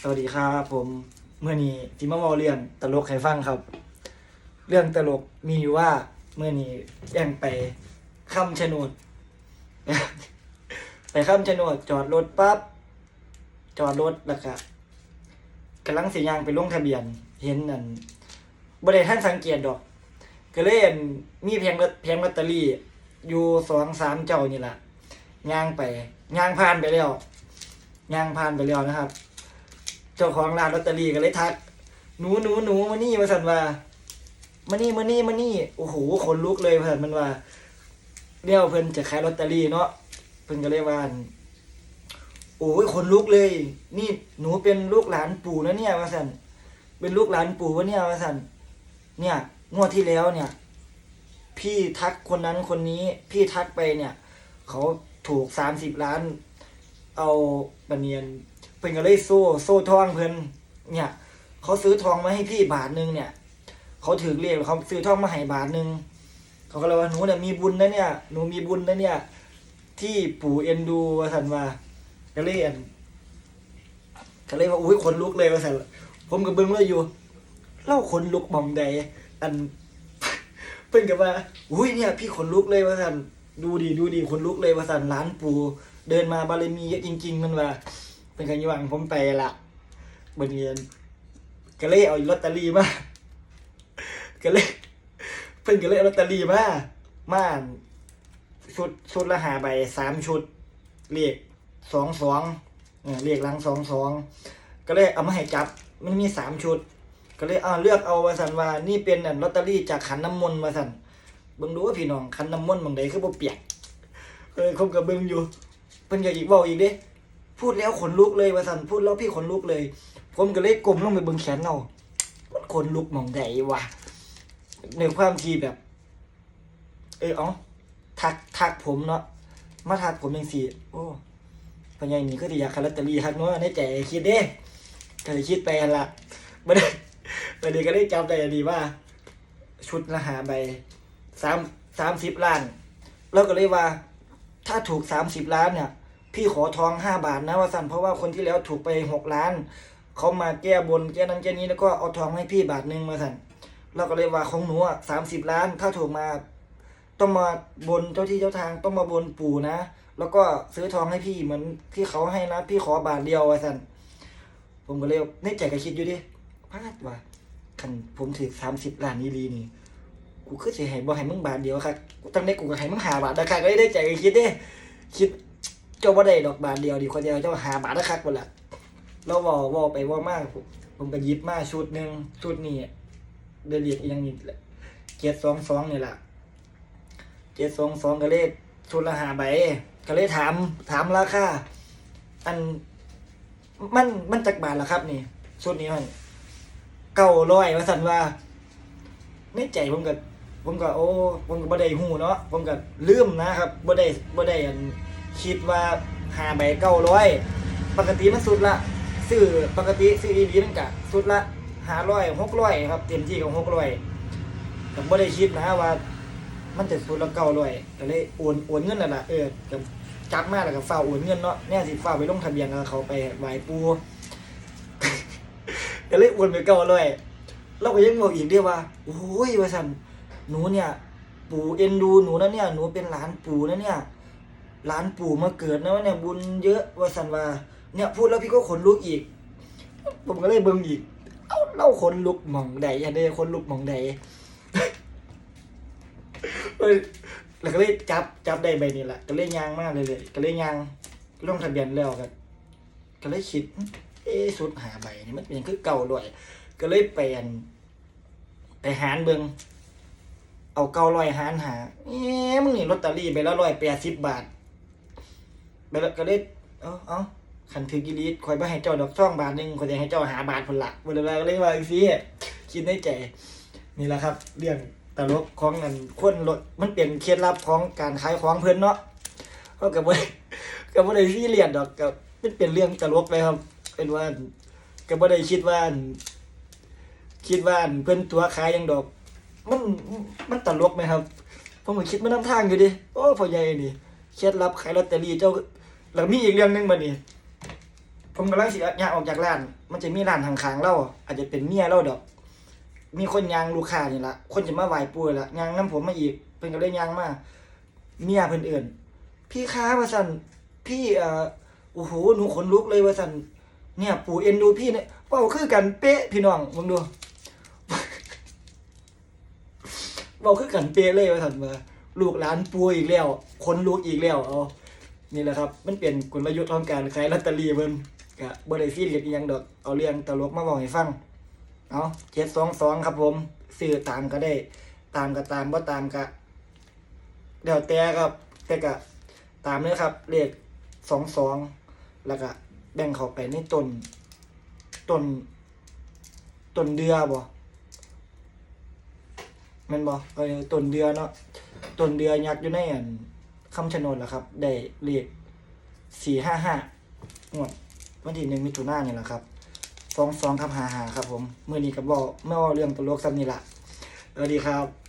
สวัสดีครับผมเมื่อนี้ที่มาเว้าเรื่องตลกให้ฟังครับ เรื่องตลกมีอยู่ว่าเมื่อนี้แย่งไปค้ำชะโนด ไปคำชะโนดจอดรถปั๊บจอดรถแล้วก็กำลังสิย่างไปลงทะเบียน เห็นนั่นบ่ได้ท่านสังเกตดอก ก็เลยมีแผงลอตแผงลอตเตอรี่ อยู่สองสามเจ้านี่แหละย่างไปย่างผ่านไปแล้วย่างผ่านไปแล้วนะครับ เจ้าของร้านลอตเตอรี่ก็เลยทักหนูหนูหนูมานี่มาสันว่ามานี่มานี่มานี่โอ้โหขนลุกเลยเพื่อนมันว่าเดี๋ยวเพิ่นจะขายลอตเตอรี่เนาะเพิ่นก็เลยว่าโอ้ยขนลุกเลย นี่หนูเป็นลูกหลานปู่นะเนี่ยมาสันเป็นลูกหลานปู่วะเนี่ยมาสันเนี่ยงวดที่แล้วเนี่ย พี่ทักคนนั้นคนนี้ พี่ทักไปเนี่ย เขาถูกสามสิบล้าน เอาบะเนียน เพิ่นก็เลยโซ่โซ่ทองเพิ่นเนี่ยเขาซื้อทองมาให้พี่บาทหนึงเนี่ยเขาถือเรียกเขาซื้อทองมาให้บาทหนึงเขาก็เลยว่าหนูเนี่ยมีบุญนะเนี่ยหนูมีบุญนะเนี่ย ที่ปู่เอ็นดูว่าสันว่าก็เลยอันก็เลยว่าอุ้ยขนลุกเลยว่าสันผมกับเบิ้งเลยอยู่เล่าขนลุกมองใดอันเพิ่นกับว่า อุ้ยเนี่ย พี่ขนลุกเลยว่าสันดูดีดูดีขนลุกเลยว่าสันร้านปู่เดินมาบารมีเยอะจริง ๆ มันว่า เป็นกันยวังผมไปละบนเรียนก็เลยเอาลอตเตอรี่มาก็เลยเพิ่นก็เลยเอาลอตเตอรี่มามาชุดชุดละหาใบสามชุดเลขสองสองเนี่ยเลขหลังสองสองก็เลยเอามาให้จับมันมีสามชุด ก็เลยเอาเลือกเอาวาสันว่านี่เป็นอันลอตเตอรี่จากขันน้ำมนต์วาสันเบิ่งดูว่าพี่น้องขันน้ำมนต์บางใดคือบ่เปียกเออคบกับเบิ่งอยู่เพิ่นก็อีกเว้าอีกเด้ พูดแล้วขนลุกเลยวาสันพูดแล้วพี่ขนลุกเลย ผมก็เลยก้มลงไปเบิ่งแขนเงามันขนลุกมองใดวะในความทีแบบ เอออ๋อทักทักผมเนาะมาทักผมจังซี่โอ้ปัญญานี่ก็สิอยากขายลอตเตอรี่ครับเนาะในใจคิดเด้ก็เลยคิดไปละบ่ได้วันนี้ก็ได้จำได้ดีว่า ชุดละหาใบสามสามสิบล้าน แล้วก็เลยว่า ถ้าถูกสามสิบล้านเนี่ย พี่ขอทองห้าบาทนะว่าสันเพราะว่าคนที่แล้วถูกไปหกล้านเขามาแก้บนแก้นั้นแก้นี้แล้วก็เอาทองให้พี่บาทหนึ่งมาสันเราก็เลยว่าของหนูอะสามสิบล้าน ถ้าถูกมาต้องมาบนเจ้าที่เจ้าทางต้องมาบนปู่นะ แล้วก็ซื้อทองให้พี่เหมือนที่เขาให้นะ พี่ขอบาทเดียวว่าสันผมก็เลยในใจก็คิดอยู่ดิพลาดว่ะคันผมถือสามสิบล้านนี่ลีนี่กูคือสิให้บ่ให้มึงบาทเดียวครับกูตั้งได้กูก็ให้มึงหาบาทนะครก็ได้ใจก็คิดเด้คิด เจ้าบ่ได้ดอกบาทเดียวดีคนเดียวเจ้าหาบาทนะครับหมดละเราเว้าเว้าไปว่ามากผมผมก็ยิบมาชุดหนึ่งชุดนี้เดยวเรียกอีหยังนี่แหละเจ็ดสองสองนี่ล่ะเจ็ดสองสองก็เลยชุดละหาใบก็เลยถามถามราคาอันมันมันจักบาทละครับนี่ชุดนี้มันเก้าร้อยว่าสันว่าในใจผมก็ผมก็โอ้ผมก็บ่ได้ฮู้เนาะผมก็ลืมนะครับบ่ได้บ่ได้อัน คิดว่าหาใบเก้าร้อยปกติมันสุดละซื้อปกติซื้ออีหลีนั่นกะสุดละหาร้อยหกร้อยครับเต็มที่ก็หกร้อยก็บ่ได้คิดนะว่า มันจะสุดละเก้าร้อยก็เลยโอนโอนเงินนั่นล่ะเออก็จับมาแล้วก็ฝาโอนเงินเนาะแน่สิฝาไปลงทะเบียนเขาไปไหวปูก็เลยโอนไปเก้าร้อยเราก็ยังบอกอีกเดียวว่าโอ้ยว่าสันหนูเนี่ย ปู่เอ็นดูหนูนะเนี่ยหนูเป็นหลานปู่นะเนี่ย หลานปู่มาเกิดนะวะเนี่ยบุญเยอะวาสันวาเนี่ยพูดแล้วพี่ก็ขนลุกอีก ผมก็เลยเบิ่งอีก เอ้าเล่าขนลุกหม่องใดอันใดขนลุกหม่องใดเอ้ยแล้วก็เลยจับจับได้ใบนี้แหละก็เลยยางมากเลยเลยก็เลยยางลงทะเบียนแล้วกันก็เลยคิด เอ๊สุดหาใบนี่มันเป็นคือเก่าด้วยก็เลยไปอันไปหารเบิงเอาเก้าร้อยหารหาเอ๊ะมึงนี่ลอตเตอรี่ไปละร้อยแปดสิบบาท ไปแล้วก็เลยเอ้าเอ้าขันถือกิริตคอยไปให้เจ้าดอกช่องบาทหนึ่งคอยจะให้เจ้าหาบาทผลละเวลาก็เลยว่าซีคิดในใจนี่แหละครับ เรื่องตลกของอันคนรถมันเป็นเคล็ดลับของการขายของเพื่อนเนาะก็กับว่ากับว่าได้ซีเรียสดอกกับมันเป็นเรื่องตลกเลยครับ เป็นว่ากับว่าได้คิดว่า คิดว่าเพื่อนตัวขายยังดอก มันมันตลกไหมครับผมก็คิดมาน้ำทางอยู่ดิโอ้พ่อใหญ่นี่เคล็ดลับขายลอตเตอรี่เจ้า แล้วมีอีกเรื่องหนึ่งมานี่ผมกำลังสิยางออกจากร้าน มันจะมีร้านข้างๆเราอาจจะเป็นเมียเราดอก มีคนยางลูกค้านี่ละคนจะมาไหว้ปู่นี่ละยางน้ำผมมาอีกเพิ่นก็เลยยางมาเมียเพิ่นเอื่นพี่ค้าว่าซั่นพี่เอ่อโอ้โหหนูขนลุกเลยว่าซั่นเนี่ย ปู่เอ็นดูพี่เนี่ยเว้าคือกันเป๊ะพี่น้องมึงดูเว้าคือกันเป๊ะเลยว่าซั่นว่าลูกหลานปู่อีกแล้วคนลูกอีกแล้วเอา นี่แหละครับ มันเป็นกลยุทธ์ของการขายลอตเตอรี่เพิ่นก็บ่ได้ซีเรียสอีหยังดอกเอาเรื่องตลกมาเว้าให้ฟังเอาเจ็ดสองสองครับผมซื้อตามก็ได้ ตามก็ตามบ่ตามก็เดี๋ยวแต่ครับแต่ก็ตามเลยครับเลขสองสองแล้วก็แบ่งเข้าไปในต้นต้นต้นเดือบ่แม่นบ่เออต้นเดือเนาะต้นเดือยักษ์อยู่ในอัน คำชะโนดแหละครับ ได้เลขสี่ห้าห้างวดวันที่หนึ่งมิถุนายนนี่แหละครับสองสองครับหาหาครับผมเมื่อนี้กับบอกไม่ว่าเรื่องตลกซ้ำนี่แหละสวัสดีครับ